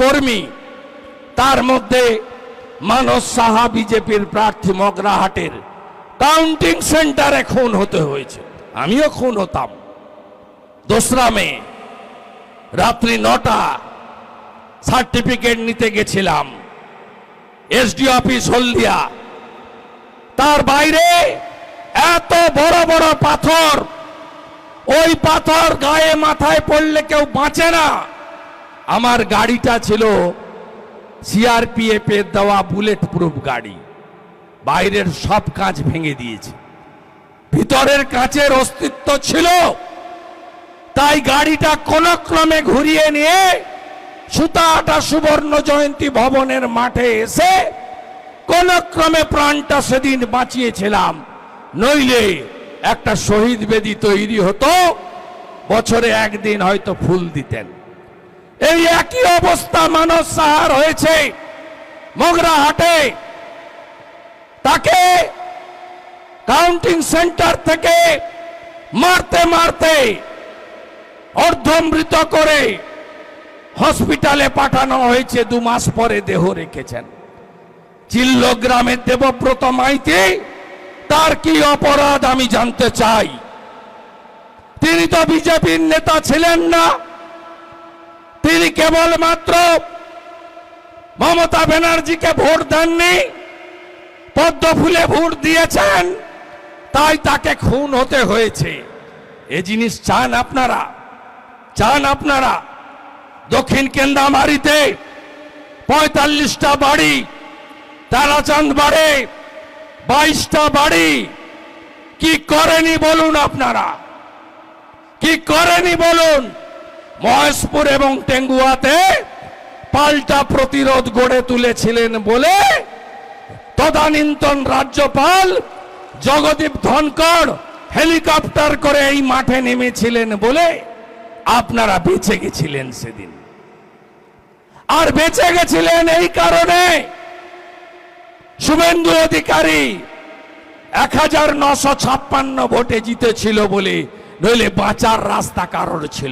কর্মী। তার মধ্যে মানস সাহা বিজেপির প্রার্থী মগরাহাটের কাউন্টিং সেন্টারে খুন হতে হয়েছে। আমিও খুন হতাম। দোসরা মে, রাত্রি নটা সার্টিফিকেট নিতে গেছিলাম। SD office Haldia. তার বাইরে এত বড় বড় পাথর, ওই পাথর গায়ে মাথায় পড়লে কেউ বাঁচে না। আমার গাড়িটা ছিল সিআরপিএফ এর দেওয়া বুলেট প্রুফ গাড়ি। বাইরের সব কাঁচ ভেঙে দিয়েছে। ভিতরের কাঁচের অস্তিত্ব ছিল। তাই গাড়িটা কোন ক্রমে ঘুরিয়ে নিয়ে সুতাহাটা সুবর্ণ জয়ন্তী ভবনের মাঠে এসে কোন ক্রমে প্রাণটা সেদিন বাঁচিয়েছিলাম। নইলে একটা শহীদ বেদি তৈরি হতো, বছরে একদিন হয়তো ফুল দিতেন। এই একই অবস্থা মানস সাহার হয়েছে মগরাহাটে তাকে কাউন্টিং সেন্টার থেকে মারতে মারতে অর্ধমৃত করে হসপিটালে পাঠানো হয়েছে, দু মাস পরে দেহ রেখেছেন। চিল্ল গ্রামের দেবব্রত মাইতি, তার কি অপরাধ আমি জানতে চাই? তিনি তো বিজেপির নেতা ছিলেন না। তিনি কেবলমাত্র মমতা ব্যানার্জিকে ভোট দেননি, পদ্ম ফুলে ভোট দিয়েছেন, তাই তাকে খুন হতে হয়েছে। এ জিনিস চান আপনারা চান আপনারা। দক্ষিণ কেন্দ্রামারিতে পঁয়তাল্লিশটা বাড়ি, তারাচাঁদ বাড়ে, বাইশটা বাড়ি। কি করেনি বলুন আপনারা? কি করেনি বলুন? মহেশপুর এবং টেঙ্গুয়াতে পাল্টা প্রতিরোধ গড়ে তুলেছিলেন বলে তদানীন্তন রাজ্যপাল জগদীপ ধনকর হেলিকপ্টার করে এই মাঠে নেমেছিলেন বলে আপনারা বেঁচে গেছিলেন সেদিন। আর বেঁচে গেছিলেন এই কারণে শুভেন্দু অধিকারী এক হাজার নশো ছাপ্পান্ন ভোটে জিতেছিল বলে নইলে বাঁচার রাস্তা কারোর ছিল